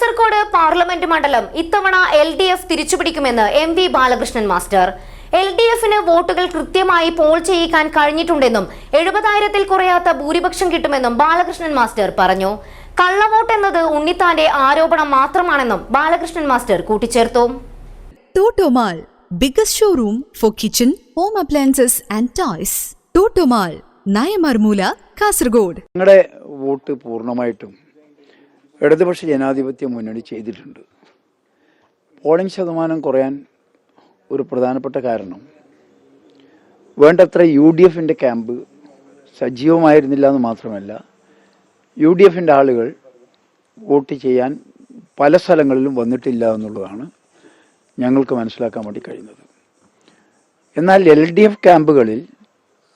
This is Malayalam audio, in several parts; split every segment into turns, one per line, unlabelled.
കാസർഗോഡ് പാർലമെന്റ് മണ്ഡലം ഇത്തവണ L D F തിരിച്ചുപിടിക്കുമെന്ന് M V Balakrishnan master. L D എഫിന് വോട്ടുകൾ കൃത്യമായി പോൾ ചെയ്യിക്കാൻ കഴിഞ്ഞിട്ടുണ്ടെന്നും എഴുപതായിരത്തിൽ കുറയാത്ത ഭൂരിപക്ഷം കിട്ടുമെന്നും ബാലകൃഷ്ണൻ മാസ്റ്റർ പറഞ്ഞു. കള്ളവോട്ട് എന്നത് ഉണ്ണിത്താന്റെ ആരോപണം മാത്രമാണെന്നും ബാലകൃഷ്ണൻ മാസ്റ്റർ കൂട്ടിച്ചേർത്തു.
Totomall biggest showroom for kitchen home appliances and toys. Totomall Nayamarmoola Kasaragod.
ഞങ്ങളുടെ വോട്ട് പൂർണമായിട്ടും ഇടതുപക്ഷ ജനാധിപത്യ മുന്നണി ചെയ്തിട്ടുണ്ട്. പോളിംഗ് ശതമാനം കുറയാൻ ഒരു പ്രധാനപ്പെട്ട കാരണം വേണ്ടത്ര യു ഡി എഫിന്റെ ക്യാമ്പ് സജീവമായിരുന്നില്ല എന്ന് മാത്രമല്ല യു ഡി എഫിന്റെ ആളുകൾ വോട്ട് ചെയ്യാൻ പല സ്ഥലങ്ങളിലും വന്നിട്ടില്ല എന്നുള്ളതാണ് ഞങ്ങൾക്ക് മനസ്സിലാക്കാൻ വേണ്ടി കഴിയുന്നത്. എന്നാൽ എൽ ഡി എഫ് ക്യാമ്പുകളിൽ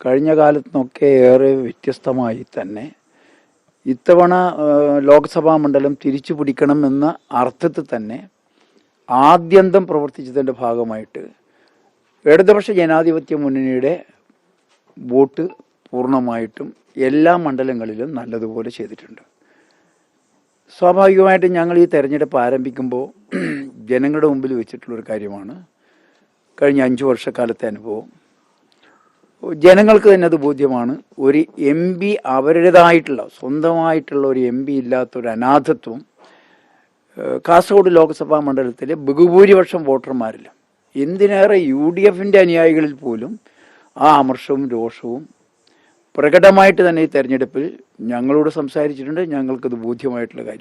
കഴിഞ്ഞ കാലത്തുനിന്നൊക്കെ ഏറെ വ്യത്യസ്തമായി തന്നെ ഇത്തവണ ലോക്സഭാ മണ്ഡലം തിരിച്ചു പിടിക്കണം എന്ന അർത്ഥത്തിൽ തന്നെ ആദ്യന്തം പ്രവർത്തിച്ചതിന്റെ ഭാഗമായിട്ട് ഇടതുപക്ഷ ജനാധിപത്യ മുന്നണിയുടെ വോട്ട് പൂർണമായിട്ടും എല്ലാ മണ്ഡലങ്ങളിലും നല്ലതുപോലെ ചെയ്തിട്ടുണ്ട്. സ്വാഭാവികമായിട്ടും ഞങ്ങൾ ഈ തെരഞ്ഞെടുപ്പ് ആരംഭിക്കുമ്പോൾ ജനങ്ങളുടെ മുമ്പിൽ വെച്ചിട്ടുള്ളൊരു കാര്യമാണ്. കഴിഞ്ഞ അഞ്ച് വർഷക്കാലത്തെ അനുഭവം. ജനങ്ങൾക്ക് തന്നെ അത് ബോധ്യമാണ്. ഒരു എം പി അവരുടേതായിട്ടുള്ള സ്വന്തമായിട്ടുള്ള ഒരു എം പി ഇല്ലാത്ത ഒരു അനാഥത്വം കാസർഗോഡ് ലോക്സഭാ മണ്ഡലത്തിലെ ബഹുഭൂരിപക്ഷം വോട്ടർമാരില്ല എന്തിനേറെ യു ഡി എഫിന്റെ അനുയായികളിൽ പോലും ആ അമർഷവും രോഷവും പ്രകടമായിട്ട് തന്നെ ഈ തെരഞ്ഞെടുപ്പിൽ ഞങ്ങളോട് സംസാരിച്ചിട്ടുണ്ട്. ഞങ്ങൾക്കത് ബോധ്യമായിട്ടുള്ള കാര്യം.